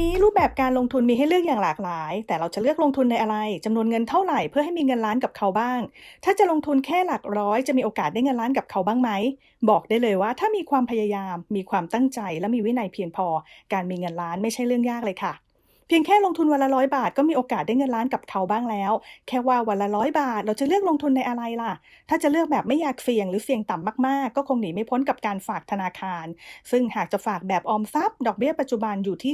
นี้รูปแบบการลงทุนมีให้เลือกอย่างหลากหลาย แต่เราจะเลือกลงทุนในอะไรจำนวนเงินเท่าไหร่เพื่อให้มีเงินล้านกับเขาบ้าง ถ้าจะลงทุนแค่หลักร้อย จะมีโอกาสได้เงินล้านกับเขาบ้างไหม บอกได้เลยว่าถ้ามีความพยายาม มีความตั้งใจและมีวินัยเพียงพอ การมีเงินล้านไม่ใช่เรื่องยากเลยค่ะ พียงแค่ลงทุนวันละร้อยบาทก็มีโอกาสได้เงินล้านกับเขาบ้างแล้ว แค่ว่าวันละร้อยบาท เราจะเลือกลงทุนในอะไรล่ะ ถ้าจะเลือกแบบไม่อยากเสี่ยงหรือเสี่ยงต่ำมากๆ ก็คงหนีไม่พ้นกับการฝากธนาคาร ซึ่งหากจะฝากแบบออมทรัพย์ ดอกเบี้ยปัจจุบันอยู่ที่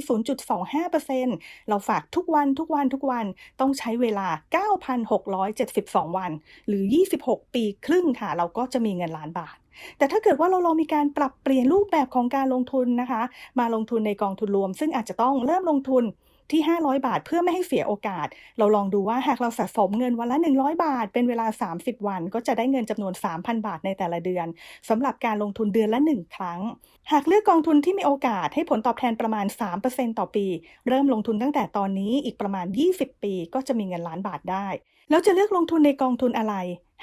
0.25%เราฝากทุกวันทุกวันทุกวันต้องใช้เวลา 9,672 วัน หรือ 26 ปีครึ่งค่ะ เราก็จะมีเงินล้านบาทแต่ถ้าเกิดว่าเราลองมีการปรับเปลี่ยนรูปแบบของการลงทุนนะคะ มาลงทุนในกองทุนรวม ซึ่งอาจจะต้องเริ่มลงทุน ที่ 500 บาท เพื่อไม่ให้เสียโอกาส เราลองดูว่าหากเราสะสมเงินวันละ 100 บาท เป็นเวลา 30 วัน ก็จะได้เงินจำนวน 3,000 บาทในแต่ละเดือนสำหรับการลงทุนเดือนละ 1 ครั้ง หากเลือกกองทุนที่มีโอกาสให้ผลตอบแทนประมาณ 3%ต่อปี เริ่มลงทุนตั้งแต่ตอนนี้อีกประมาณ 20 ปี ก็จะมีเงินล้านบาทได้ แล้วจะเลือกลงทุนในกองทุนอะไร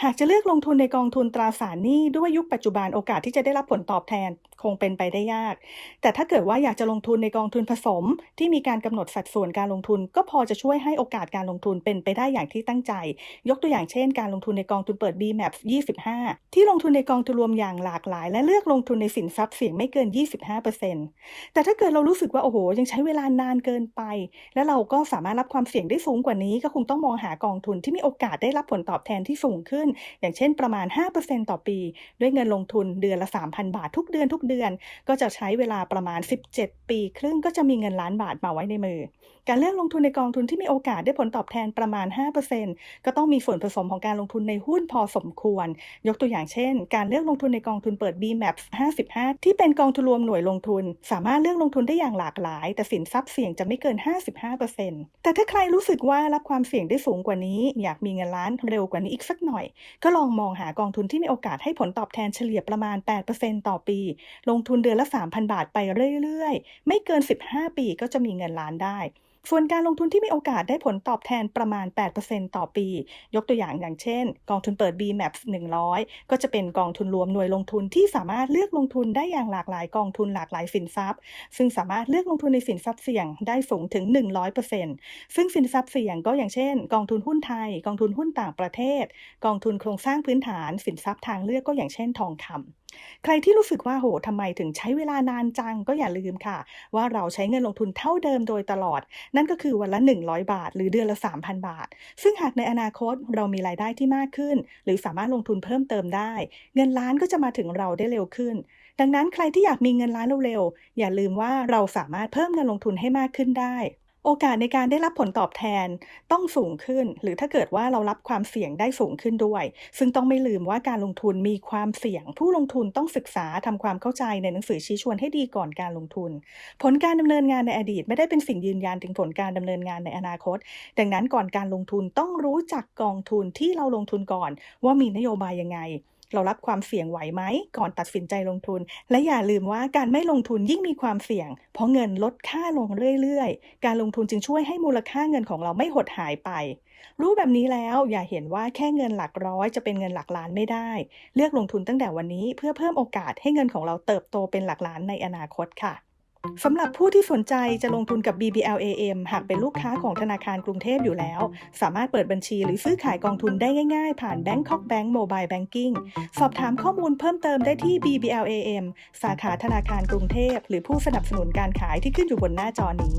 หากจะเลือกลงทุนในกองทุนตราสารหนี้ด้วยยุคปัจจุบันโอกาสที่จะได้รับผลตอบแทนคงเป็นไปได้ยาก แต่ถ้าเกิดว่าอยากจะลงทุนในกองทุนผสม ที่มีการกำหนดสัดส่วนการลงทุน ก็พอจะช่วยให้โอกาสการลงทุนเป็นไปได้อย่างที่ตั้งใจ ยกตัวอย่างเช่น การลงทุนในกองทุนเปิด BMAP 25 ที่ลงทุนในกองทุนรวมอย่างหลากหลาย และเลือกลงทุนในสินทรัพย์เสี่ยงไม่เกิน 25%แต่ถ้าเกิดเรารู้สึกว่าโอ้โห ยังใช้เวลานานเกินไป และเราก็สามารถรับความเสี่ยงได้สูงกว่านี้ ก็คงต้องมองหากองทุนที่มีโอกาสได้รับผลตอบแทนที่สูงขึ้น อย่างเช่นประมาณ 5%ต่อปี ด้วยเงินลงทุนเดือนละ 3,000 บาททุกเดือนทุกเดือน ก็จะใช้เวลาประมาณ 17 ปีครึ่งก็จะมีเงินล้านบาทมาไว้ในมือ การเลือกลงทุนในกองทุนที่มีโอกาสได้ผลตอบแทนประมาณ 5%ก็ต้องมีส่วนผสมของการลงทุนในหุ้นพอสมควร ยกตัวอย่างเช่น การเลือกลงทุนในกองทุนเปิด BMAP 55 ที่เป็นกองทุนรวมหน่วยลงทุน สามารถเลือกลงทุนได้อย่างหลากหลาย แต่สินทรัพย์เสี่ยงจะไม่เกิน 55%แต่ถ้าใครรู้สึกว่ารับความเสี่ยงได้สูงกว่านี้ อยากมีเงินล้านเร็วกว่านี้อีกสักหน่อยก็ลองมองหากองทุนที่มีโอกาสให้ผลตอบแทนเฉลี่ยประมาณ 8%ต่อปี ลงทุนเดือนละ 3,000 บาทไปเรื่อยๆ ไม่เกิน 15 ปีก็จะมีเงินล้านได้ ส่วนการลงทุนที่มีโอกาสได้ผลตอบแทนประมาณ 8%ต่อปี ยกตัวอย่างอย่างเช่น กองทุนเปิด BMAP 100 ก็จะเป็นกองทุนรวมหน่วยลงทุนที่สามารถเลือกลงทุนได้อย่างหลากหลายกองทุนหลากหลายสินทรัพย์ ซึ่งสามารถเลือกลงทุนในสินทรัพย์เสี่ยงได้สูงถึง 100%ซึ่งสินทรัพย์เสี่ยงก็อย่างเช่น กองทุนหุ้นไทย กองทุนหุ้นต่างประเทศ กองทุนโครงสร้างพื้นฐานสินทรัพย์ทางเลือกก็อย่างเช่นทองคำใครที่รู้สึกว่าโหทำไมถึงใช้เวลานานจังก็อย่าลืมค่ะ ว่าเราใช้เงินลงทุนเท่าเดิมโดยตลอด นั่นก็คือวันละ 100 บาท หรือเดือนละ 3,000 บาท ซึ่งหากในอนาคตเรามีรายได้ที่มากขึ้น หรือสามารถลงทุนเพิ่มเติมได้ เงินล้านก็จะมาถึงเราได้เร็วขึ้น ดังนั้นใครที่อยากมีเงินล้านเร็วๆอย่าลืมว่าเราสามารถเพิ่มเงินลงทุนให้มากขึ้นได้ โอกาสในการได้รับผลตอบแทนต้องสูงขึ้น หรือถ้าเกิดว่าเรารับความเสี่ยงได้สูงขึ้นด้วย ซึ่งต้องไม่ลืมว่าการลงทุนมีความเสี่ยง ผู้ลงทุนต้องศึกษาทำความเข้าใจในหนังสือชี้ชวนให้ดีก่อนการลงทุน ผลการดำเนินงานในอดีต ไม่ได้เป็นสิ่งยืนยันถึงผลการดำเนินงานในอนาคต ดังนั้นก่อนการลงทุนต้องรู้จักกองทุนที่เราลงทุนก่อน ว่ามีนโยบายยังไง เรารับความเสี่ยงไหวไหมก่อนตัดสินใจลงทุน และอย่าลืมว่าการไม่ลงทุนยิ่งมีความเสี่ยง เพราะเงินลดค่าลงเรื่อยๆ การลงทุนจึงช่วยให้มูลค่าเงินของเราไม่หดหายไป รู้แบบนี้แล้วอย่าเห็นว่าแค่เงินหลักร้อยจะเป็นเงินหลักล้านไม่ได้ เลือกลงทุนตั้งแต่วันนี้เพื่อเพิ่มโอกาสให้เงินของเราเติบโตเป็นหลักล้านในอนาคตค่ะ สำหรับผู้ที่สนใจจะลงทุนกับ BBLAM หากเป็นลูกค้าของธนาคารกรุงเทพอยู่แล้ว สามารถเปิดบัญชีหรือซื้อขายกองทุนได้ง่าย ๆ ผ่าน Bangkok Bank Mobile Banking สอบถามข้อมูลเพิ่มเติมได้ที่ BBLAM สาขาธนาคารกรุงเทพ หรือผู้สนับสนุนการขายที่ขึ้นอยู่บนหน้าจอนี้